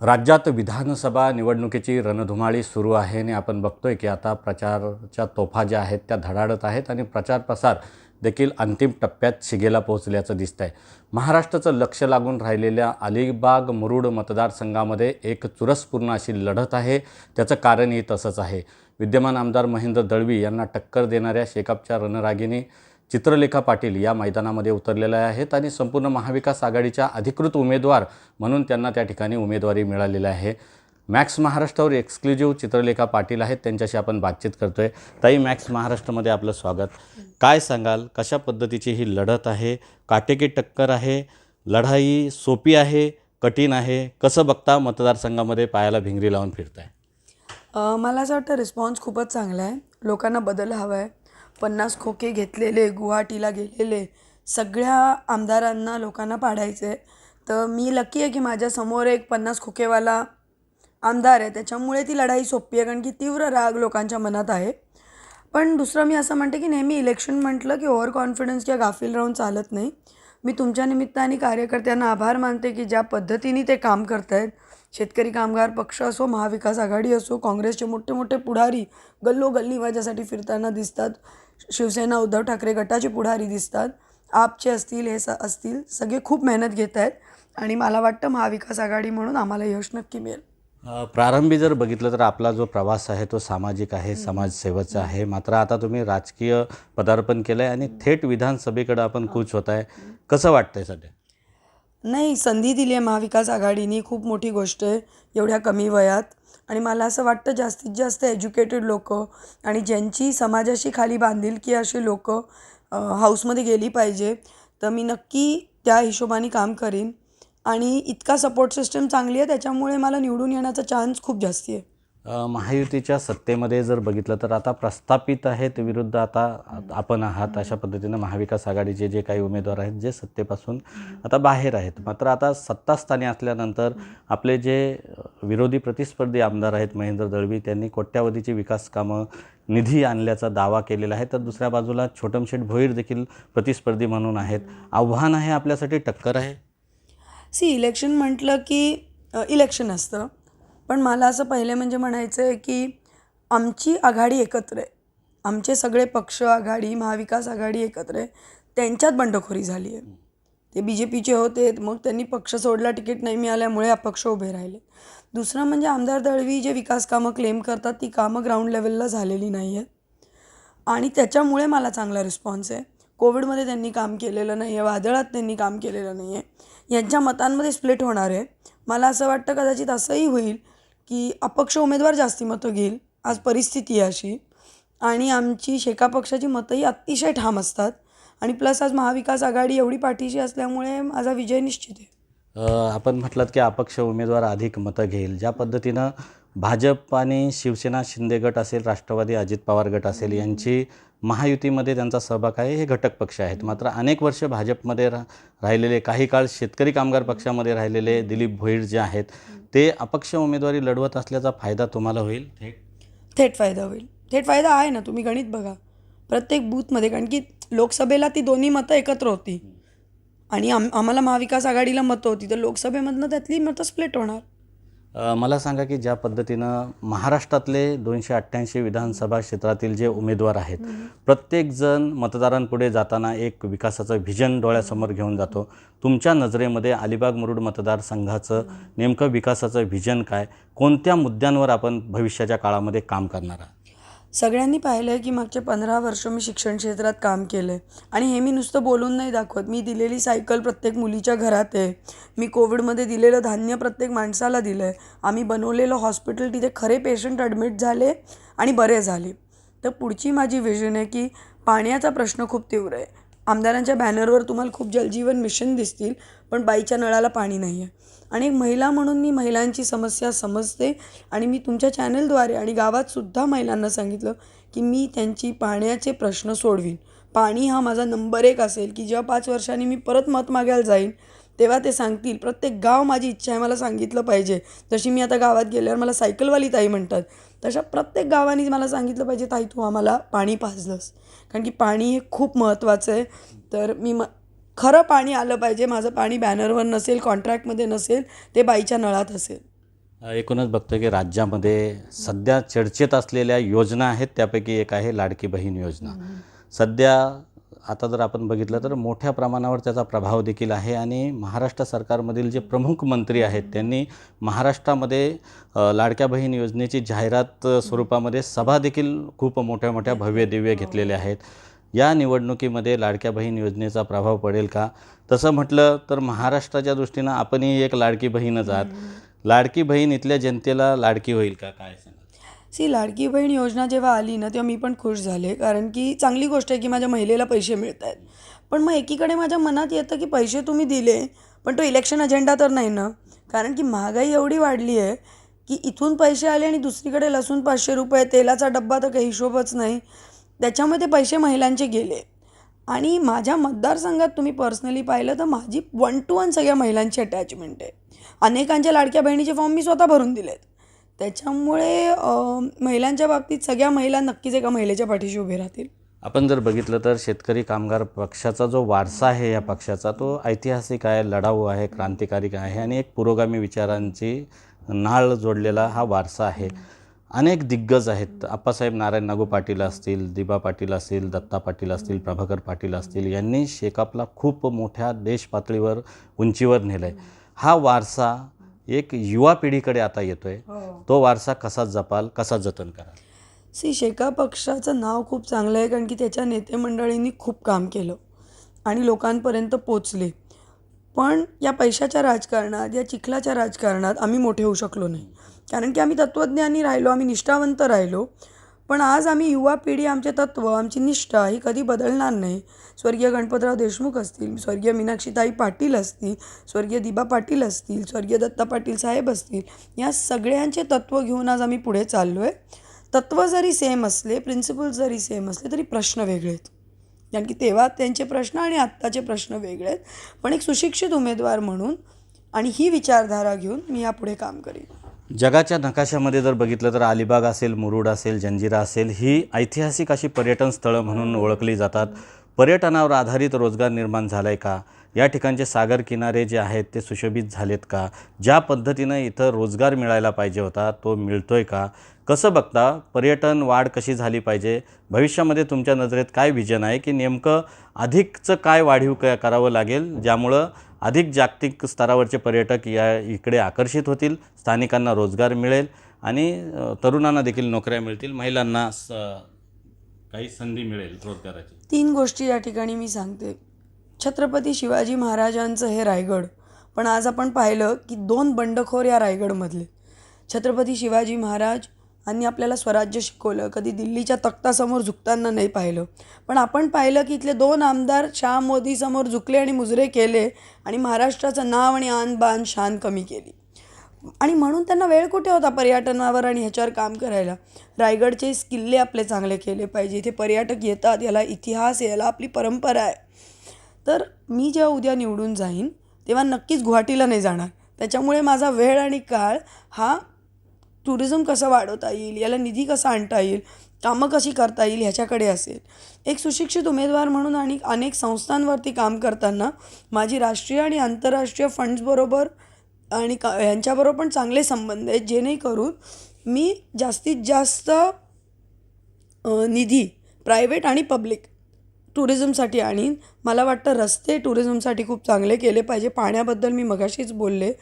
राज्यात विधानसभा निवडणुकीची रणधुमाळी सुरू आहे आणि आपण बघतोय की आता प्रचारच्या तोफा ज्या आहेत त्या धडाडत आहेत आणि प्रचार प्रसार देखील अंतिम टप्प्यात शिगेला पोहोचल्याचं दिसत आहे महाराष्ट्राचं लक्ष लागून राहिलेल्या अलिबाग मुरुड मतदारसंघामध्ये एक चुरसपूर्ण अशी लढत आहे. त्याचं कारणही तसंच आहे. विद्यमान आमदार महेंद्र दळवी यांना टक्कर देणाऱ्या शेकापच्या रणरागिनी चित्रलेखा पाटील या मैदानामध्ये उतरलेल्या आहेत आणि संपूर्ण महाविकास आघाडीच्या अधिकृत उमेदवार म्हणून त्यांना त्या ठिकाणी उमेदवारी मिळालेली आहे. मॅक्स महाराष्ट्रावर एक्सक्लुझिव्ह चित्रलेखा पाटील आहेत त्यांच्याशी आपण बातचीत करतोय. ताई मॅक्स महाराष्ट्रामध्ये आपलं स्वागत. काय सांगाल? कशा पद्धतीची ही लढत आहे? काटेकी टक्कर आहे? लढाई सोपी आहे? कठीण आहे? कसं बघता मतदारसंघामध्ये पायाला भिंगरी लावून फिरताय? मला असं वाटतं रिस्पॉन्स खूपच चांगला आहे. लोकांना बदल हवा आहे. पन्नास खोके घेतलेले गुवाहाटीला गेलेले सगळ्या आमदारांना लोकांना पाडायचे. तर मी लकी आहे की माझ्यासमोर एक पन्नास खोकेवाला आमदार आहे. त्याच्यामुळे ती लढाई सोपी आहे कारण की तीव्र राग लोकांच्या मनात आहे. पण दुसरं मी असं म्हणते की नेहमी इलेक्शन म्हटलं की ओव्हर कॉन्फिडन्स किंवा गाफील राहून चालत नाही. मी तुमच्या निमित्ताने कार्यकर्त्यांना आभार मानते की ज्या पद्धतीने ते काम करत आहेत शेतकरी कामगार पक्ष असो महाविकास आघाडी असो काँग्रेसचे मोठे मोठे पुढारी गल्लोगल्ली माझ्यासाठी फिरताना दिसतात. शिवसेना उद्धव ठाकरे गटाचे पुढारी दिसतात. आपचे असतील हे स असतील सगळे खूप मेहनत घेत आहेत आणि मला वाटतं महाविकास आघाडी म्हणून आम्हाला यश नक्की मिळेल. प्रारंभी जर बघितलं तर आपला जो प्रवास आहे तो सामाजिक आहे समाजसेवेचा आहे. मात्र आता तुम्ही राजकीय पदार्पण केलं आहे आणि थेट विधानसभेकडे आपण कूच होत आहे कसं वाटतंय सध्या? नाही संधी दिली आहे महाविकास आघाडीनी. खूप मोठी गोष्ट आहे. एवढ्या कमी वयात आणि मला असं वाटतं जास्तीत जास्त एज्युकेटेड लोक आणि ज्यांची समाजाशी खाली बांधिलकी अशी लोक हाऊसमध्ये गेली पाहिजे तर मी नक्की त्या हिशोबाने काम करीन. आणि इतका सपोर्ट सिस्टम चांगली आहे त्याच्यामुळे मला निवडून येण्याचा चान्स खूप जास्ती आहे. महायुतीच्या सत्तेमध्ये जर बघितलं तर आता प्रस्थापित आहेत विरुद्ध आता आपण आहात अशा पद्धतीनं महाविकास आघाडीचे जे काही उमेदवार आहेत जे सत्तेपासून आता बाहेर आहेत. मात्र आता सत्तास्थानी असल्यानंतर आपले जे विरोधी प्रतिस्पर्धी आमदार आहेत महेंद्र दळवी त्यांनी कोट्यावधीची विकास कामं निधी आणल्याचा दावा केलेला आहे. तर दुसऱ्या बाजूला छोटमशेठ भोईर देखील प्रतिस्पर्धी म्हणून आहेत. आव्हान आहे आपल्यासाठी टक्कर आहे? सी इलेक्शन म्हटलं की इलेक्शन असतं. पण मला असं पहिले म्हणजे म्हणायचं आहे की आमची आघाडी एकत्र आहे. आमचे सगळे पक्ष आघाडी महाविकास आघाडी एकत्र आहे. त्यांच्यात बंडखोरी झाली आहे. ते बी जे पीचे होते मग त्यांनी पक्ष सोडला तिकीट नाही मिळाल्यामुळे अपक्ष उभे राहिले. दुसरं म्हणजे आमदार दळवी जे विकास कामं क्लेम करतात ती कामं ग्राउंड लेवलला झालेली नाही आहेत. आणि त्याच्यामुळे मला चांगला रिस्पॉन्स आहे. कोविडमध्ये त्यांनी काम केलेलं नाही आहे वादळात त्यांनी काम केलेलं नाही आहे यांच्या मतांमध्ये स्प्लिट होणार आहे. मला असं वाटतं कदाचित असंही होईल की अपक्ष उमेदवार जास्ती मतं घेईल आज परिस्थिती आहे अशी. आणि आमची शेका पक्षाची मतंही अतिशय ठाम असतात. आणि प्लस आज महाविकास आघाडी एवढी पाठीशी असल्यामुळे माझा विजय निश्चित आहे. आपण म्हटलात की अपक्ष उमेदवार अधिक मतं घेईल. ज्या पद्धतीनं भाजप आणि शिवसेना शिंदे गट असेल राष्ट्रवादी अजित पवार गट असेल यांची महायुतीमध्ये त्यांचा सहभाग आहे हे घटक पक्ष आहेत. मात्र अनेक वर्ष भाजपमध्ये रा राहिलेले काही काळ शेतकरी कामगार पक्षामध्ये राहिलेले दिलीप भोईर जे आहेत ते अपक्ष उमेदवारी लढवत असल्याचा फायदा तुम्हाला होईल? थेट? थेट फायदा होईल. थेट फायदा आहे ना तुम्ही गणित बघा. प्रत्येक बूथमध्ये कारण की लोकसभेला ती दोन्ही मतं एकत्र होती. आणि आम आम्हाला महाविकास आघाडीला मतं होती तर लोकसभेमधनं त्यातली मतं स्प्लिट होणार. मला सांगा की ज्या पद्धतीनं महाराष्ट्रातले दोनशे अठ्ठ्याऐंशी विधानसभा क्षेत्रातील जे उमेदवार आहेत प्रत्येकजण मतदारांपुढे जाताना एक विकासाचं व्हिजन डोळ्यासमोर घेऊन जातो. तुमच्या नजरेमध्ये अलिबाग मुरुड मतदारसंघाचं नेमकं विकासाचं व्हिजन काय? कोणत्या मुद्द्यांवर आपण भविष्याच्या काळामध्ये काम करणार आहात? सगळ्यांनी पाहिलं आहे की मागचे पंधरा वर्ष मी शिक्षण क्षेत्रात काम केलं आहे आणि हे मी नुसतं बोलून नाही दाखवत. मी दिलेली सायकल प्रत्येक मुलीच्या घरात आहे. मी कोविडमध्ये दिलेलं धान्य प्रत्येक माणसाला दिलं आहे आम्ही बनवलेलं हॉस्पिटल तिथे खरे पेशंट ॲडमिट झाले आणि बरे झाले. तर पुढची माझी विजन आहे की पाण्याचा प्रश्न खूप तीव्र आहे. आमदारांच्या बॅनरवर तुम्हाला खूप जलजीवन मिशन दिसतील पण बाईच्या नळाला पाणी नाही आहे आणि एक महिला म्हणून मी महिलांची समस्या समजते. आणि मी तुमच्या चॅनलद्वारे आणि गावातसुद्धा महिलांना सांगितलं की मी त्यांची पाण्याचे प्रश्न सोडवीन. पाणी हा माझा नंबर एक असेल की जेव्हा पाच वर्षांनी मी परत मत मागायला जाईन तेव्हा ते सांगतील. प्रत्येक गाव माझी इच्छा आहे मला सांगितलं पाहिजे. जशी मी आता गावात गेल्यावर मला सायकलवाली ताई म्हणतात तशा प्रत्येक गावाने मला सांगितलं पाहिजे ताई तू आम्हाला पाणी पाजलंस. कारण की पाणी हे खूप महत्त्वाचं आहे. तर मी म खरं पाणी आलं पाहिजे माझं पाणी बॅनरवर नसेल कॉन्ट्रॅक्टमध्ये नसेल ते बाईच्या नळात असेल. एकूणच बघतो की राज्यामध्ये सध्या चर्चेत असलेल्या योजना आहेत त्यापैकी एक आहे लाडकी बहीण योजना. सध्या आता जर आपण बघितलं तर मोठ्या प्रमाणावर त्याचा प्रभाव देखील आहे आणि महाराष्ट्र सरकारमधील जे प्रमुख मंत्री आहेत त्यांनी महाराष्ट्रामध्ये लाडक्या बहीण योजनेची जाहिरात स्वरूपामध्ये सभा देखील खूप मोठ्या मोठ्या भव्य दिव्य घेतलेल्या आहेत. या निवडणुकीमध्ये लाडक्या बहीण योजनेचा प्रभाव पडेल का? तसं म्हटलं तर महाराष्ट्राच्या दृष्टीनं आपणही एक लाडकी बहीणच आहात. लाडकी बहीण इथल्या जनतेला लाडकी होईल का? काय सांगा सी लाडकी बहीण योजना जेव्हा आली ना तेव्हा मी पण खुश झाले. कारण की चांगली गोष्ट आहे की माझ्या महिलेला पैसे मिळत आहेत. पण मग एकीकडे माझ्या मनात येतं की पैसे तुम्ही दिले पण तो इलेक्शन अजेंडा तर नाही ना. कारण की महागाई एवढी वाढली आहे की इथून पैसे आले आणि दुसरीकडे लसूण पाचशे रुपये तेलाचा डब्बा तर काही हिशोबच नाही. त्याच्यामध्ये पैसे महिलांचे गेले. आणि माझ्या मतदारसंघात तुम्ही पर्सनली पाहिलं तर माझी वन टू वन सगळ्या महिलांची अटॅचमेंट आहे. अनेकांच्या लाडक्या बहिणीचे फॉर्म मी स्वतः भरून दिलेत. त्याच्यामुळे महिलांच्या बाबतीत सगळ्या महिला नक्कीच एका महिलेच्या पाठीशी उभे राहतील. आपण जर बघितलं तर शेतकरी कामगार पक्षाचा जो वारसा आहे या पक्षाचा तो ऐतिहासिक आहे लढाऊ आहे क्रांतिकारी आहे आणि एक पुरोगामी विचारांची नाळ जोडलेला हा वारसा आहे. अनेक दिग्गज आहेत. आप्पासाहेब नारायण नागू पाटील असतील दिबा पाटील असतील दत्ता पाटील असतील प्रभाकर पाटील असतील यांनी शेकापला खूप मोठ्या देश पातळीवर उंचीवर नेलं आहे हा वारसा एक युवा पिढीकडे आता येतोय. तो वारसा कसा जपाल कसा जतन कराल? सी शेका पक्षाचं नाव खूप चांगलं आहे कारण की त्याच्या नेते मंडळींनी खूप काम केलं आणि लोकांपर्यंत पोचले. पण या पैशाच्या राजकारणात या चिखलाच्या राजकारणात आम्ही मोठे होऊ शकलो नाही. कारण की आम्ही तत्त्वज्ञानी राहिलो आम्ही निष्ठावंत राहिलो. पण आज आम्ही युवा पिढी आमचे तत्त्व आमची निष्ठा ही कधी बदलणार नाही. स्वर्गीय गणपतराव देशमुख असतील स्वर्गीय मीनाक्षीताई पाटील असतील स्वर्गीय दिबा पाटील असतील स्वर्गीय दत्ता पाटील साहेब असतील या सगळ्यांचे तत्त्व घेऊन आज आम्ही पुढे चाललो आहे तत्त्व जरी सेम असले प्रिन्सिपल जरी सेम असले तरी प्रश्न वेगळे आहेत. कारण की तेव्हा त्यांचे प्रश्न आणि आत्ताचे प्रश्न वेगळे आहेत. पण एक सुशिक्षित उमेदवार म्हणून आणि ही विचारधारा घेऊन मी यापुढे काम करेन. जगाच्या नकाशामध्ये जर बघितलं तर अलिबाग असेल मुरुड असेल जंजिरा असेल ही ऐतिहासिक अशी पर्यटन स्थळं म्हणून ओळखली जातात. पर्यटनावर आधारित रोजगार निर्माण झाला आहे का? या ठिकाणचे सागर किनारे जे आहेत ते सुशोभित झालेत का? ज्या पद्धतीनं इथं रोजगार मिळायला पाहिजे होता तो मिळतोय का? कसं बघता? पर्यटन वाढ कशी झाली पाहिजे? भविष्यामध्ये तुमच्या नजरेत काय विजन आहे? की नेमकं अधिकचं काय वाढीव क करावं लागेल? ज्यामुळं अधिक जागतिक स्तरावरचे पर्यटक या इकडे आकर्षित होतील स्थानिकांना रोजगार मिळेल आणि तरुणांना देखील नोकऱ्या मिळतील महिलांना स काही संधी मिळेल रोजगाराची. तीन गोष्टी या ठिकाणी मी सांगते. छत्रपती शिवाजी महाराजांचं हे रायगड. पण आज आपण पाहिलं की दोन बंडखोर या रायगडमधले. छत्रपती शिवाजी महाराज आणि आपल्याला स्वराज्य शिकवलं. कधी दिल्लीच्या तख्तासमोर झुकताना नाही पाहिलं. पण आपण पाहिलं की इथले दोन आमदार शाह मोदीसमोर झुकले आणि मुजरे केले आणि महाराष्ट्राचं नाव आणि आन बान शान कमी केली. आणि म्हणून त्यांना वेळ कुठे होता पर्यटनावर आणि ह्याच्यावर काम करायला? रायगडचे किल्ले आपले चांगले केले पाहिजे. इथे पर्यटक येतात याला इतिहास आहे याला आपली परंपरा आहे. तर मी जेव्हा उद्या निवडून जाईन तेव्हा नक्कीच गुवाहाटीला नाही जाणार. त्याच्यामुळे माझा वेळ आणि काळ हा टुरिझम कसं वाढवता येईल याला निधी कसा आणता येईल कामं कशी करता येईल ह्याच्याकडे असेल. एक सुशिक्षित उमेदवार म्हणून आणि अनेक संस्थांवरती काम करताना माझी राष्ट्रीय आणि आंतरराष्ट्रीय फंड्सबरोबर आणि का ह्यांच्याबरोबर पण चांगले संबंध आहेत. जेणेकरून मी जास्तीत जास्त निधी प्रायव्हेट आणि पब्लिक टुरिझमसाठी आणीन. मला वाटतं रस्ते टुरिझमसाठी खूप चांगले केले पाहिजे. पाण्याबद्दल मी मगाशीच बोलले.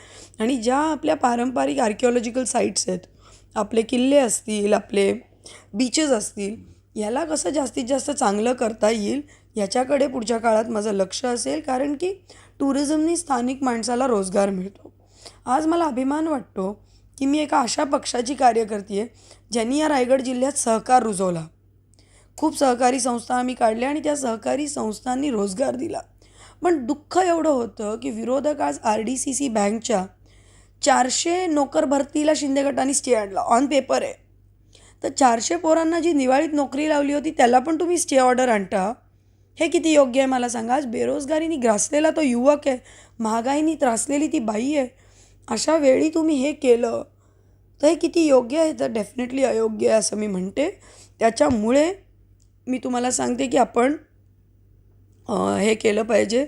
आणि ज्या आपल्या पारंपरिक आर्किओलॉजिकल साईट्स आहेत आपले किल्ले असतील आपले बीचेस असतील याला कसं जास्तीत जास्त चांगलं करता येईल याच्याकडे पुढच्या काळात माझं लक्ष असेल कारण की टुरिझमनी स्थानिक माणसाला रोजगार मिळतो. आज मला अभिमान वाटतो की मी एका अशा पक्षाची कार्यकर्ती आहे ज्यांनी या रायगड जिल्ह्यात सहकार रुजवला. खूप सहकारी संस्था आम्ही काढल्या आणि त्या सहकारी संस्थांनी रोजगार दिला. पण दुःख एवढं होतं की विरोधक आज आर डी सी सी बँकच्या चारशे नोकर भरतीला शिंदे गटाने स्टे आणला ऑन पेपर आहे. तर चारशे पोरांना जी दिवाळीत नोकरी लावली होती त्याला पण तुम्ही स्टे ऑर्डर आणता? हे किती योग्य आहे मला सांगा? आज बेरोजगारीने ग्रासलेला तो युवक आहे महागाईनी त्रासलेली ती बाई आहे. अशा वेळी तुम्ही हे केलं तर हे किती योग्य आहे? तर डेफिनेटली अयोग्य आहे असं मी म्हणते. त्याच्यामुळे मी तुम्हाला सांगते की आपण हे केलं पाहिजे.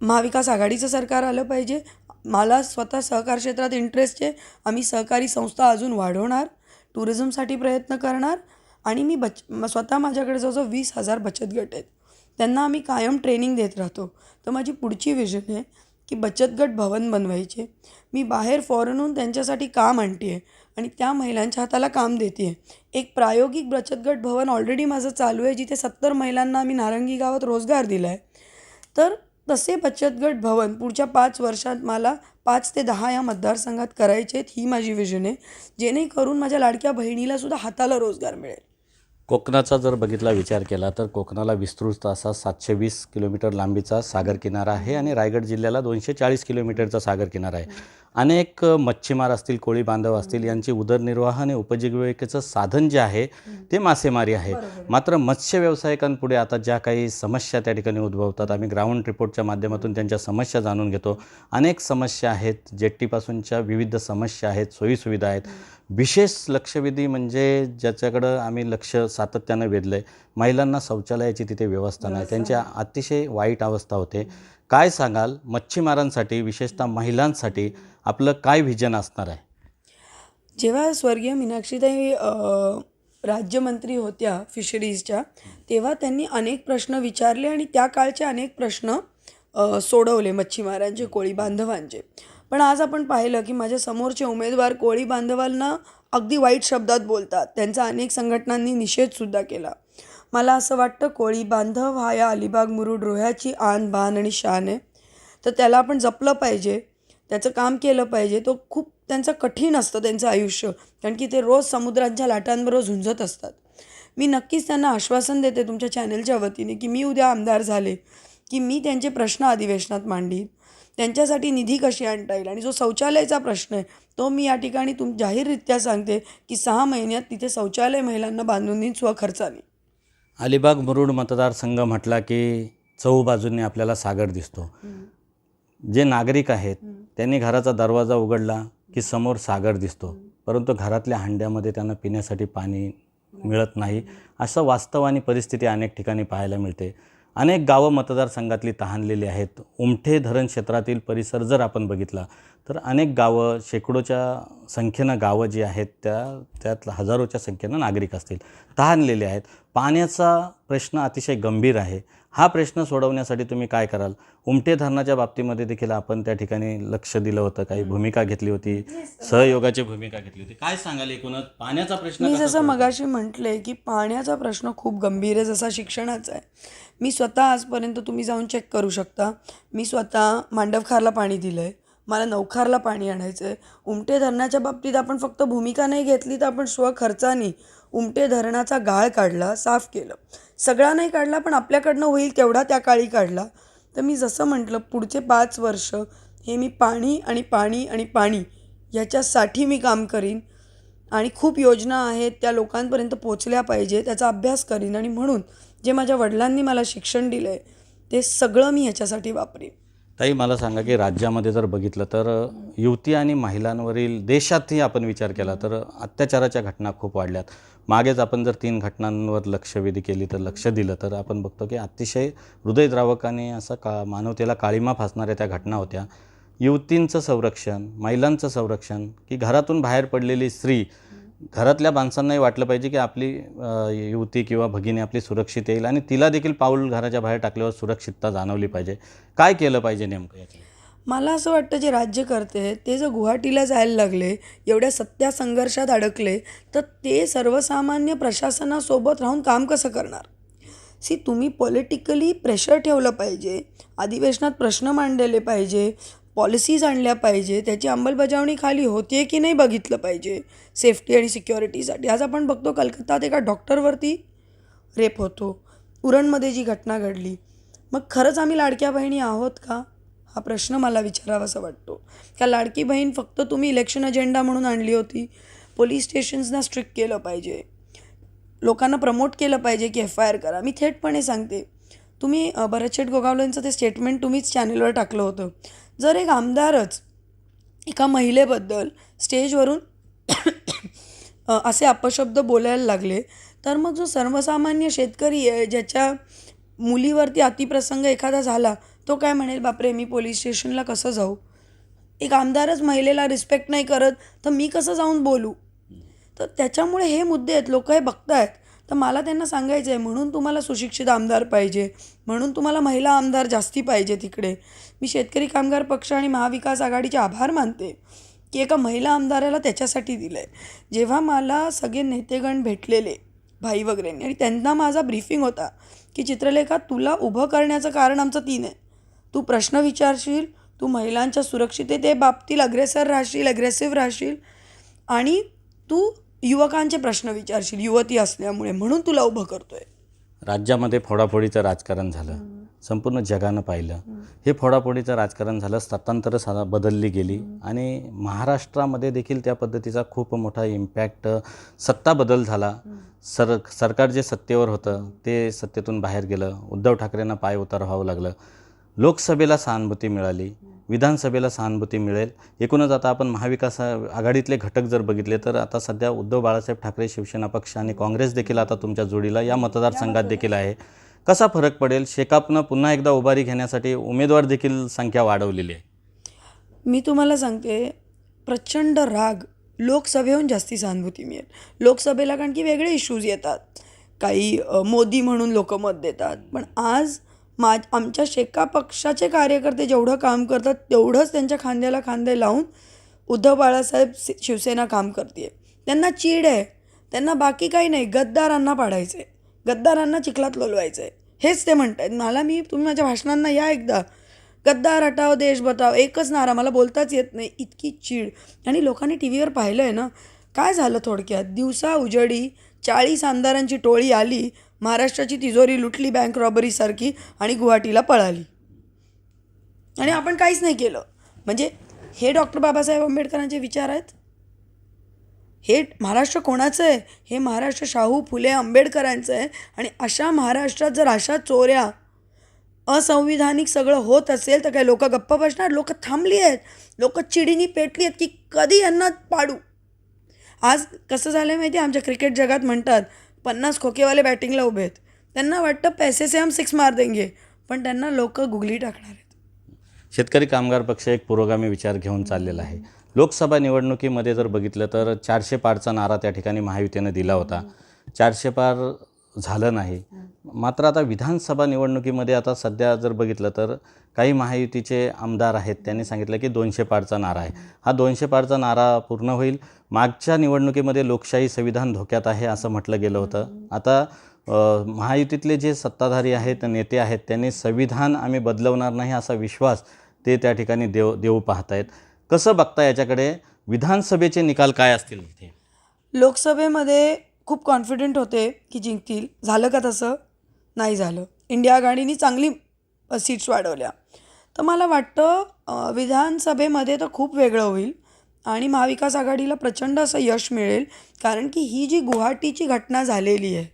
महाविकास आघाडीचं सरकार आलं पाहिजे. मला स्वतः सहकार क्षेत्रात इंटरेस्ट आहे. आम्ही सहकारी संस्था अजून वाढवणार टुरिझमसाठी प्रयत्न करणार आणि मी बच म- स्वतः माझ्याकडे जवळजवळ वीस हजार बचत गट आहेत. त्यांना आम्ही कायम ट्रेनिंग देत राहतो. तर माझी पुढची विजन आहे की बचत गट भवन बनवायचे. मी बाहेर फॉरेनहून त्यांच्यासाठी काम आणते आहे आणि त्या महिलांच्या हाताला काम देते आहे एक प्रायोगिक बचत गट भवन ऑलरेडी माझं चालू आहे जिथे सत्तर महिलांना आम्ही नारंगी गावात रोजगार दिला आहे तर तसे बचत गट भवन पुढच्या पाच वर्षात मला पाच ते दहा या मतदारसंघात करायचे आहेत ही माझी विजन आहे. जेणेकरून माझ्या लाडक्या बहिणीला सुद्धा हाताला रोजगार मिळेल. कोकणाचा जर बघितला विचार केला तर कोकणाला विस्तृत असा सातशे वीस किलोमीटर लांबीचा सागर किनारा आहे आणि रायगड जिल्ह्याला दोनशे चाळीस किलोमीटरचा सागर किनारा आहे. अनेक मच्छीमार असतील कोळी बांधव असतील यांची उदरनिर्वाह आणि उपजीविकेचं साधन जे आहे ते मासेमारी आहे. मात्र मत्स्य व्यावसायिकांपुढे आता ज्या काही समस्या त्या ठिकाणी उद्भवतात आम्ही ग्राउंड रिपोर्टच्या माध्यमातून त्यांच्या समस्या जाणून घेतो. अनेक समस्या आहेत जेट्टीपासूनच्या विविध समस्या आहेत सोयीसुविधा आहेत. विशेष लक्षवेधी म्हणजे ज्याच्याकडं आम्ही लक्ष सातत्यानं वेधलं आहे महिलांना शौचालयाची तिथे व्यवस्था नाही. त्यांच्या अतिशय वाईट अवस्था होते. काय सांगाल? मच्छीमारांसाठी विशेषतः महिलांसाठी आपलं काय व्हिजन असणार आहे? जेव्हा स्वर्गीय मीनाक्षीताई राज्यमंत्री होत्या फिशरीजच्या तेव्हा त्यांनी अनेक प्रश्न विचारले आणि त्या काळचे अनेक प्रश्न सोडवले मच्छीमारांचे कोळी बांधवांचे पण आज आपण पाहिलं की माझ्या समोरचे उमेदवार कोळी बांधवांना अगदी वाईट शब्दात बोलतात. त्यांचा अनेक संघटनांनी निषेधसुद्धा केला. मला असं वाटतं कोळी बांधव हा या अलिबाग मुरुड रोह्याची आन बाण आणि शान आहे. तर त्याला आपण जपलं पाहिजे त्याचं काम केलं पाहिजे. तो खूप त्यांचं कठीण असतं त्यांचं आयुष्य कारण की ते रोज समुद्रांच्या लाटांबरोबर झुंजत असतात. मी नक्कीच त्यांना आश्वासन देते तुमच्या चॅनेलच्या वतीने की मी उद्या आमदार झाले की मी त्यांचे प्रश्न अधिवेशनात मांडीन. त्यांच्यासाठी निधी कशी आणता येईल? आणि जो शौचालयाचा प्रश्न आहे तो मी या ठिकाणी तुम जाहीररित्या सांगते की सहा महिन्यात तिथे शौचालय महिलांना बांधून देईन स्वखर्चाने. अलिबाग मुरुड मतदारसंघ म्हटला की बाजूंनी आपल्याला सागर दिसतो. जे नागरिक आहेत त्यांनी घराचा दरवाजा उघडला की समोर सागर दिसतो. परंतु घरातल्या हांड्यामध्ये त्यांना पिण्यासाठी पाणी मिळत नाही. असं वास्तव आणि परिस्थिती अनेक ठिकाणी पाहायला मिळते. अनेक गावं मतदारसंघातली तहानलेली आहेत. उमठे धरण क्षेत्रातील परिसर जर आपण बघितला तर अनेक गावं शेकडोच्या संख्येनं गावं जी आहेत त्या त्यात हजारोच्या संख्येनं नागरिक असतील तहानलेले आहेत. पाण्याचा प्रश्न अतिशय गंभीर आहे. हा प्रश्न सोडवण्यासाठी तुम्ही काय कराल? उमटे धरणाच्या बाबतीमध्ये देखील आपण त्या ठिकाणी लक्ष दिलं होतं. काही भूमिका घेतली होती. सहयोगाची भूमिका घेतली होती. काय सांगाल एकूणच? पाण्याचा प्रश्न मी जसं मगाशी म्हटले की पाण्याचा प्रश्न खूप गंभीर आहे जसा शिक्षणाचा आहे. मी स्वतः आजपर्यंत तुम्ही जाऊन चेक करू शकता. मी स्वतः मांडवखारला पाणी दिलं आहे मला नवखारला पाणी आणायचं आहे उमटे धरणाच्या बाबतीत आपण फक्त भूमिका नाही घेतली तर आपण स्वखर्चाने उमटे धरणाचा गाळ काढला साफ केलं. सगळा नाही काढला पण आपल्याकडनं होईल तेवढा त्या काळी काढला. तर मी जसं म्हटलं पुढचे पाच वर्ष हे मी पाणी आणि पाणी आणि पाणी याच्यासाठी मी काम करीन आणि खूप योजना आहेत त्या लोकांपर्यंत पोचल्या पाहिजे त्याचा अभ्यास करीन आणि म्हणून जे माझ्या वडिलांनी मला शिक्षण दिलं आहे ते सगळं मी ह्याच्यासाठी वापरेन. ताई मला सांगा की राज्यामध्ये जर बघितलं तर युवती आणि महिलांवरील देशातही आपण विचार केला तर अत्याचाराच्या घटना खूप वाढल्यात. मागेच आपण जर तीन घटनांवर लक्षवेधी केली तर लक्ष दिलं तर आपण बघतो की अतिशय हृदयद्रावकाने असं का मानवतेला काळीमा फासणाऱ्या त्या घटना होत्या. युवतींचं संरक्षण महिलांचं संरक्षण की घरातून बाहेर पडलेली स्त्री घरातल्या माणसांनाही वाटलं पाहिजे की आपली युवती किंवा भगिनी आपली सुरक्षित येईल आणि तिला देखील पाऊल घराच्या बाहेर टाकल्यावर सुरक्षितता जाणवली पाहिजे. काय केलं पाहिजे नेमकं याच्या मला असं वाटतं जे राज्यकर्ते आहेत ते जर गुवाहाटीला जायला लागले एवढ्या सत्या संघर्षात अडकले तर ते सर्वसामान्य प्रशासनासोबत राहून काम कसं करणार? सी तुम्ही पॉलिटिकली प्रेशर ठेवलं पाहिजे अधिवेशनात प्रश्न मांडलेले पाहिजे पॉलिसीज आणल्या पाहिजे त्याची अंमलबजावणी खाली होते की नाही बघितलं पाहिजे? सेफ्टी आणि सिक्युरिटीसाठी आज आपण बघतो कलकत्तात एका डॉक्टरवरती रेप होतो. उरणमध्ये जी घटना घडली. मग खरंच आम्ही लाडक्या बहिणी आहोत का? हा प्रश्न मला विचारावासा वाटतो. का लाडकी बहीण फक्त तुम्ही इलेक्शन अजेंडा म्हणून आणली होती. पोलीस स्टेशन्सना स्ट्रिक्ट केलं पाहिजे. लोकांना प्रमोट केलं पाहिजे की एफ आय आर करा. मी थेटपणे सांगते. तुम्ही अ, भरतशेठ गोगावलेंचं ते स्टेटमेंट तुम्हीच चॅनलवर टाकलं होतं. जर एक आमदारच एका महिलेबद्दल स्टेजवरून असे अपशब्द बोलायला लागले तर मग जो सर्वसामान्य शेतकरी आहे ज्याच्या मुलीवरती अतिप्रसंग एखादा झाला तो काय म्हणेल बापरे मी पोलीस स्टेशनला कसं जाऊ? एक आमदारच महिलेला रिस्पेक्ट नाही करत तर मी कसं जाऊन बोलू? तर त्याच्यामुळे हे मुद्दे आहेत लोक हे बघतायत. तर मला त्यांना सांगायचं आहे म्हणून तुम्हाला सुशिक्षित आमदार पाहिजे म्हणून तुम्हाला महिला आमदार जास्ती पाहिजे तिकडे. मी शेतकरी कामगार पक्ष आणि महाविकास आघाडीचे आभार मानते की एका महिला आमदाराला त्याच्यासाठी दिलं आहे जेव्हा मला सगळे नेतेगण भेटलेले भाई वगैरे आणि त्यांना माझा ब्रीफिंग होता की चित्रलेखा तुला उभं करण्याचं कारण आमचं तीन आहे. तू प्रश्न विचारशील तू महिलांच्या सुरक्षितते बाबतीत अग्रेसर राहशील अग्रेसिव्ह राहशील आणि तू युवकांचे प्रश्न विचारशील युवती असल्यामुळे म्हणून तुला उभं करतोय. राज्यामध्ये फोडाफोडीचं राजकारण झालं. संपूर्ण जगानं पाहिलं. हे फोडाफोडीचं राजकारण झालं सत्तांतर सा बदलली गेली आणि महाराष्ट्रामध्ये देखील त्या पद्धतीचा खूप मोठा इम्पॅक्ट सत्ता बदल झाला. सर सरकार जे सत्तेवर होतं ते सत्तेतून बाहेर गेलं. उद्धव ठाकरेंना पाय उतार व्हावं लागलं. लोकसभेला सहानुभूती मिळाली विधानसभेला सहानुभूती मिळेल. एकूणच आता आपण महाविकास आघाडीतले घटक जर बघितले तर आता सध्या उद्धव बाळासाहेब ठाकरे शिवसेना पक्ष आणि काँग्रेस देखील आता तुमच्या जोडीला या मतदारसंघात देखील आहे. कसा फरक पडेल? शेकापनं पुन्हा एकदा उभारी घेण्यासाठी उमेदवार देखील संख्या वाढवलेली आहे. मी तुम्हाला सांगते प्रचंड राग लोकसभेहून जास्ती सहानुभूती मिळेल. लोकसभेला कारण की वेगळे इश्यूज येतात. काही मोदी म्हणून लोक मत देतात. पण आज मा आमच्या शेका पक्षाचे कार्यकर्ते जेवढं काम करतात तेवढंच त्यांच्या खांद्याला खांदे लावून उद्धव बाळासाहेब शिवसेना काम करते त्यांना चीड आहे. त्यांना बाकी काही नाही. गद्दारांना पाडायचं आहे गद्दारांना चिखलात लोलवायचं आहे हेच ते म्हणत आहेत मला मी तुम्ही माझ्या भाषणांना या एकदा. गद्दार हटाव देश बटाव एकच नारा मला बोलताच येत नाही. इतकी चीड. आणि लोकांनी टी व्हीवर पाहिलं आहे ना? काय झालं थोडक्यात? दिवसा उजडी चाळीस आमदारांची टोळी आली. महाराष्ट्राची तिजोरी लुटली बँक रॉबरीसारखी आणि गुवाहाटीला पळाली. आणि आपण काहीच नाही केलं. म्हणजे हे डॉक्टर बाबासाहेब आंबेडकरांचे विचार आहेत? हे महाराष्ट्र कोणाचं आहे? हे महाराष्ट्र शाहू फुले आंबेडकरांचं आहे? आणि अशा महाराष्ट्रात जर अशा चोऱ्या असंविधानिक सगळं होत असेल तर काय लोक गप्प बसणार? लोक थांबली आहेत. लोक चिडीनी पेटली आहेत की कधी यांना पाडू? आज कसं झालं आहे माहिती आहे आमच्या क्रिकेट जगात म्हणतात पन्नास खोकेवाले बॅटिंगला उभे आहेत. त्यांना वाटतं पैसे से हम सिक्स मार देंगे पण त्यांना लोक गुगली टाकणार आहेत. शेतकरी कामगार पक्ष एक पुरोगामी विचार घेऊन चाललेला आहे. लोकसभा निवडणुकीमध्ये जर बघितलं तर चारशे पारचा नारा त्या ठिकाणी महायुतीनं दिला होता. चारशे पार झालं नाही. मात्र आता विधानसभा निवडणुकीमध्ये आता सध्या जर बघितलं तर काही महायुतीचे आमदार आहेत त्यांनी सांगितलं की दोनशे पारचा नारा आहे. हा दोनशे पारचा नारा पूर्ण होईल. मागच्या निवडणुकीमध्ये लोकशाही संविधान धोक्यात आहे असं म्हटलं गेलं होतं. आता महायुतीतले जे सत्ताधारी आहेत नेते आहेत त्यांनी संविधान आम्ही बदलवणार नाही असा विश्वास ते त्या ठिकाणी देव देऊ पाहत आहेत कसं बघता याच्याकडे? विधानसभेचे निकाल काय असतील लोकसभेमध्ये खूप कॉन्फिडंट होते की जिंकतील. झालं का तसं? नाही झालं. इंडिया आघाडीने चांगली सीट्स वाढवल्या. तर मला वाटतं विधानसभेमध्ये तर खूप वेगळं होईल आणि महाविकास आघाडीला प्रचंड असं यश मिळेल. कारण की ही जी गुवाहाटीची घटना झालेली आहे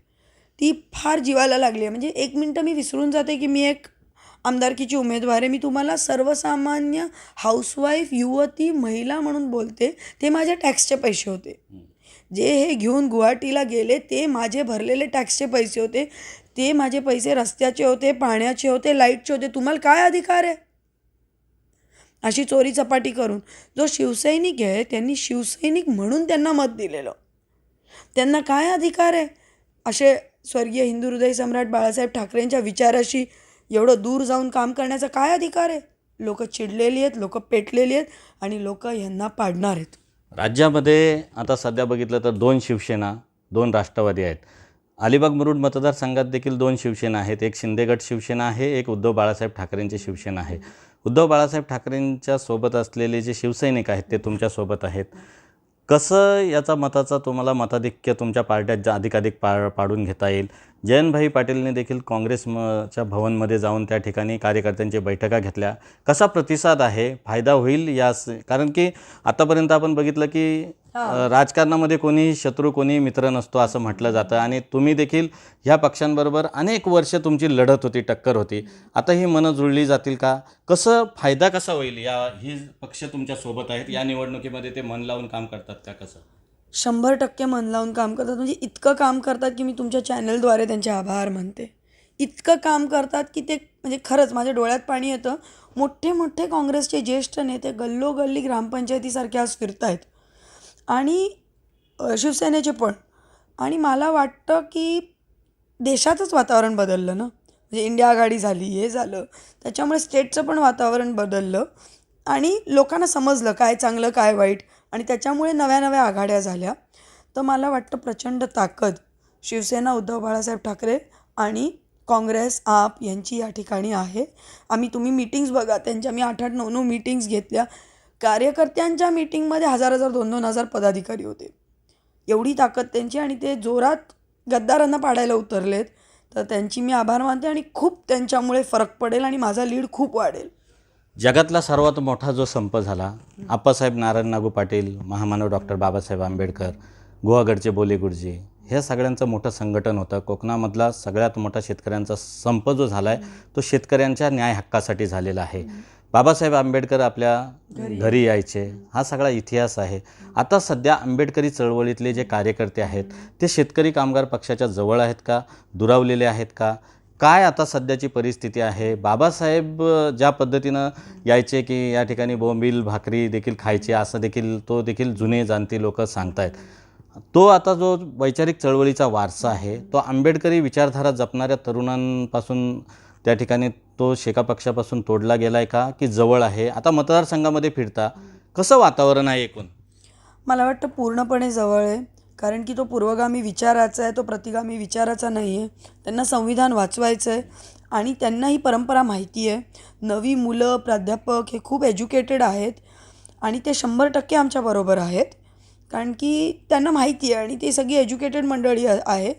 ती फार जीवाला लागली आहे. म्हणजे एक मिनटं मी विसरून जाते की मी एक आमदारकीची उमेदवार आहे. मी तुम्हाला सर्वसामान्य हाऊसवाईफ युवती महिला म्हणून बोलते. ते माझ्या टॅक्सचे पैसे होते. जे हे घेऊन गुवाहाटीला गेले ते माझे भरलेले टॅक्सचे पैसे होते. ते माझे पैसे रस्त्याचे होते पाण्याचे होते लाईटचे होते. तुम्हाला काय अधिकार आहे? अशी चोरी चपाटी करून. जो शिवसैनिक आहे त्यांनी शिवसैनिक म्हणून त्यांना मत दिलेलं. त्यांना काय अधिकार आहे? असे स्वर्गीय हिंदू हृदय सम्राट बाळासाहेब ठाकरेंच्या विचाराशी एवढं दूर जाऊन काम करण्याचा काय अधिकार आहे? लोक चिडलेली आहेत लोक पेटलेली आहेत आणि लोक यांना पाडणार आहेत. राज्यामध्ये आता सध्या बघितलं तर दोन शिवसेना दोन राष्ट्रवादी आहेत. अलिबाग मुरुड मतदारसंघात देखील दोन शिवसेना आहेत. एक शिंदेगड शिवसेना आहे एक उद्धव बाळासाहेब ठाकरेंची शिवसेना आहे. उद्धव बाळासाहेब ठाकरेंच्या सोबत असलेले जे शिवसैनिक आहेत ते तुमच्यासोबत आहेत. कसं याचा मताचा तुम्हाला मताधिक्य तुमच्या पार्ट्यात जा अधिकाधिक पा पाडून घेता येईल? जयंतभाई पाटीलने देखील काँग्रेसच्या भवनमध्ये जाऊन त्या ठिकाणी कार्यकर्त्यांची बैठका घेतल्या. कसा प्रतिसाद आहे? फायदा होईल यास? कारण की आतापर्यंत आपण बघितलं की राजकारणामध्ये कोणी शत्रू कोणी मित्र नसतो असं म्हटलं जातं. आणि तुम्ही देखील ह्या पक्षांबरोबर अनेक वर्ष तुमची लढत होती टक्कर होती. आता ही मनं जुळली जातील का? कसं फायदा कसा होईल? या ही पक्ष तुमच्यासोबत आहेत. या निवडणुकीमध्ये ते मन लावून काम करतात का? कसं? शंभर टक्के मन लावून काम करतात. म्हणजे इतकं काम करतात की मी तुमच्या चॅनलद्वारे त्यांचे आभार मानते. इतकं काम करतात की ते म्हणजे खरंच माझ्या डोळ्यात पाणी येतं. मोठे मोठे काँग्रेसचे ज्येष्ठ नेते गल्लोगल्ली ग्रामपंचायतीसारखे आज फिरत आहेत आणि शिवसेनेचे पण. आणि मला वाटतं की देशाचंच वातावरण बदललं ना. म्हणजे इंडिया आघाडी झाली हे झालं. त्याच्यामुळे स्टेटचं पण वातावरण बदललं. आणि लोकांना समजलं काय चांगलं काय वाईट. आणि त्याच्यामुळे नव्या नव्या आघाड्या झाल्या. तर मला वाटतं प्रचंड ताकद शिवसेना उद्धव बाळासाहेब ठाकरे आणि काँग्रेस आप यांची या ठिकाणी आहे. आम्ही तुम्ही मीटिंग्स बघा. त्यांच्या मी आठ आठ नऊ नऊ मीटिंग्स घेतल्या. कार्यकर्त्यांच्या मीटिंगमध्ये हजार हजार दोन दोन हजार पदाधिकारी होते. एवढी ताकद त्यांची आणि ते जोरात गद्दारांना पाडायला उतरलेत. तर त्यांची मी आभार मानते आणि खूप त्यांच्यामुळे फरक पडेल आणि माझा लीड खूप वाढेल. जगातला सर्वात मोठा जो संप झाला आप्पासाहेब नारायण नागू पाटील महामानव डॉक्टर बाबासाहेब आंबेडकर गुहागडचे बोले गुरुजी ह्या सगळ्यांचं मोठं संघटन होतं. कोकणामधला सगळ्यात मोठा शेतकऱ्यांचा संप जो झाला आहे तो शेतकऱ्यांच्या न्याय हक्कासाठी झालेला आहे. बाबासाहेब आंबेडकर आपल्या घरी यायचे हा सगळा इतिहास आहे. आता सध्या आंबेडकरी चळवळीतले जे कार्यकर्ते आहेत ते शेतकरी कामगार पक्षाच्या जवळ आहेत का? दुरावलेले आहेत का? काय आता सध्याची परिस्थिती आहे? बाबासाहेब ज्या पद्धतीनं यायचे की या ठिकाणी बोंबील भाकरी देखील खायचे असं देखील तो देखील जुने जाणते लोक सांगतायत. तो आता जो वैचारिक चळवळीचा वारसा आहे तो आंबेडकरी विचारधारा जपणाऱ्या तरुणांपासून त्या ठिकाणी तो शेका पक्षापासून तोडला गेला आहे का? की जवळ आहे? आता मतदारसंघामध्ये फिरता कसं वातावरण आहे एकूण? मला वाटतं पूर्णपणे जवळ आहे. कारण की तो पूर्वगामी विचाराचा आहे तो प्रतिगामी विचाराचा नाही आहे. त्यांना संविधान वाचवायचं आहे आणि त्यांना ही परंपरा माहिती आहे. नवी मुलं प्राध्यापक हे खूप एज्युकेटेड आहेत आणि ते शंभर टक्के आमच्याबरोबर आहेत. कारण की त्यांना माहिती आहे आणि ती सगळी एज्युकेटेड मंडळी आहे.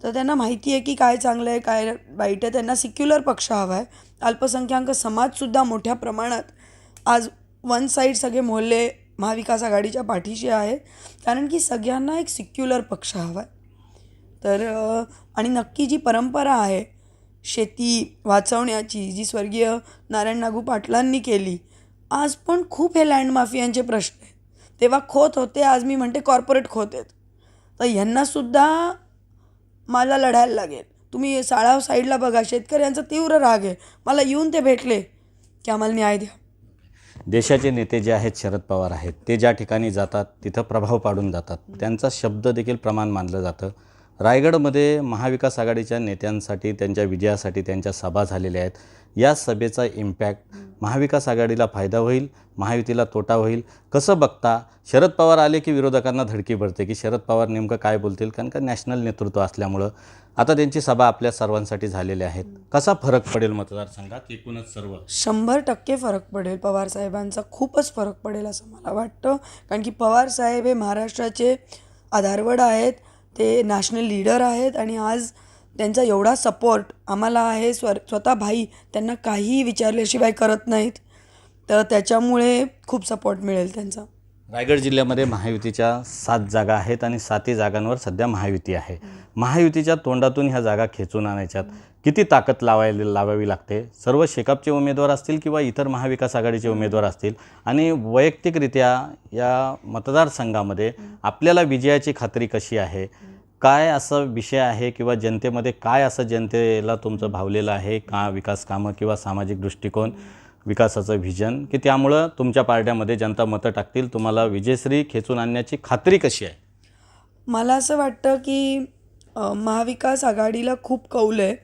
तर त्यांना माहिती आहे की काय चांगलं आहे काय वाईट आहे. त्यांना सिक्युलर पक्ष हवा आहे. अल्पसंख्याक समाजसुद्धा मोठ्या प्रमाणात आज वन साईड सगळे मोहल्ले महाविकास आघाडीच्या पाठीशी आहे. कारण की सगळ्यांना एक सिक्युलर पक्ष हवा आहे. तर आणि नक्की जी परंपरा आहे शेती वाचवण्याची जी स्वर्गीय नारायण नागू पाटलांनी केली आज पण खूप हे लँड माफियांचे प्रश्न आहेत. तेव्हा खोत होते आज मी म्हणते कॉर्पोरेट खोत आहेत. तर ह्यांनासुद्धा मला लढायला लागेल. तुम्ही साळाव साईडला बघा शेतकऱ्यांचा तीव्र राग आहे. मला येऊन ते भेटले की आम्हाला न्याय द्या. देशाचे नेते जे आहेत शरद पवार आहेत ते ज्या ठिकाणी जातात तिथं प्रभाव पाडून जातात. त्यांचा शब्द देखील प्रमाण मानलं जातं. रायगडमध्ये महाविकास आघाडीच्या नेत्यांसाठी त्यांच्या विजयासाठी त्यांच्या सभा झालेल्या आहेत. या सभेचा इम्पॅक्ट महाविकास आघाडीला फायदा होईल महायुतीला तोटा होईल. कसं बघता शरद पवार आले की विरोधकांना धडकी पडते की शरद पवार नेमकं काय बोलतील? कारण का नॅशनल नेतृत्व असल्यामुळं आता त्यांची सभा आपल्या सर्वांसाठी झालेल्या आहेत. कसा फरक पडेल मतदारसंघात? एकूणच सर्व. शंभर टक्के फरक पडेल. पवार साहेबांचा खूपच फरक पडेल असं मला वाटतं. कारण की पवार साहेब हे महाराष्ट्राचे आधारवड आहेत. ते नॅशनल लीडर आहेत आणि आज त्यांचा एवढा सपोर्ट आम्हाला आहे स्वर स्वतः भाई त्यांना काहीही विचारल्याशिवाय करत नाहीत. तर त्याच्यामुळे खूप सपोर्ट मिळेल त्यांचा. रायगड जिल्ह्यामध्ये महायुतीच्या सात जागा आहेत आणि सातही जागांवर सध्या महायुती आहे. महायुतीच्या तोंडातून ह्या जागा खेचून आणायच्यात. किती ताकद लावायला लावावी लागते? सर्व शेकापचे उमेदवार असतील किंवा इतर महाविकास आघाडीचे उमेदवार असतील? आणि वैयक्तिकरित्या या मतदारसंघामध्ये आपल्याला विजयाची खात्री कशी आहे? काय असा विषय आहे किंवा जनतेमध्ये काय असं जनतेला तुमचं भावलेलं आहे? का विकास कामं किंवा सामाजिक दृष्टिकोन? विकासाचं व्हिजन की त्यामुळं तुमच्या पार्ट्यामध्ये जनता मतं टाकतील. तुम्हाला विजयश्री खेचून आणण्याची खात्री कशी आहे? मला असं वाटतं की महाविकास आघाडीला खूप कौल आहे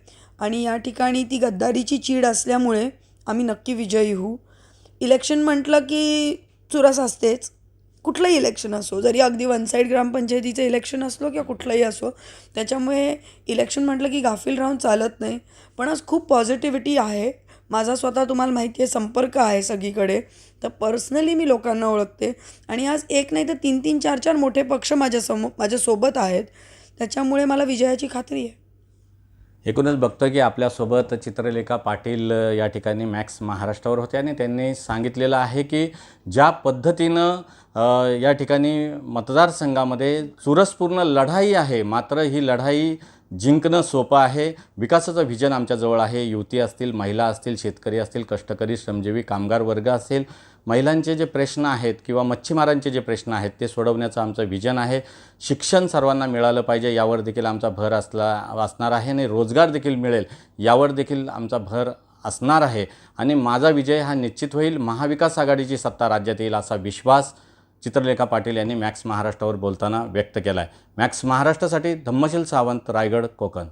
आणि या ठिकाणी ती गद्दारीची चीड असल्यामुळे आम्ही नक्की विजयी होऊ. इलेक्शन म्हटलं की चुरस असतेच. कुठलंही इलेक्शन असो जरी अगदी वन साईड ग्रामपंचायतीचं इलेक्शन असलो किंवा कुठलंही असो त्याच्यामुळे इलेक्शन म्हटलं की गाफील राहून चालत नाही. पण आज खूप पॉझिटिव्हिटी आहे. माझा स्वतः तुम्हाला माहिती आहे संपर्क आहे सगळीकडे. तर पर्सनली मी लोकांना ओळखते. आणि आज एक नाही तर तीन तीन चार चार मोठे पक्ष माझ्यासमोर माझ्यासोबत आहेत. त्याच्यामुळे मला विजयाची खात्री आहे. एकूणच बघतो की आपल्यासोबत चित्रलेखा पाटील या ठिकाणी मॅक्स महाराष्ट्रावर होते. आणि त्यांनी सांगितलेलं आहे की ज्या पद्धतीनं या ठिकाणी मतदारसंघामध्ये चुरसपूर्ण लढाई आहे मात्र ही लढाई जिंकणं सोपं आहे. विकासाचं व्हिजन आमच्याजवळ आहे. युवती असतील महिला असतील शेतकरी असतील कष्टकरी श्रमजीवी कामगार वर्ग असेल महिलांचे जे प्रश्न आहेत किंवा मच्छीमारांचे जे प्रश्न आहेत ते सोडवण्याचं आमचं विजन आहे. शिक्षण सर्वांना मिळालं पाहिजे यावर देखील आमचा भर असला असणार आहे आणि रोजगार देखील मिळेल यावर देखील आमचा भर असणार आहे. आणि माझा विजय हा निश्चित होईल. महाविकास आघाडीची सत्ता राज्यात येईल असा विश्वास चित्रलेखा पाटील यांनी मॅक्स महाराष्ट्रावर बोलताना व्यक्त केला आहे मॅक्स महाराष्ट्रासाठी धम्मशील सावंत रायगड कोकण.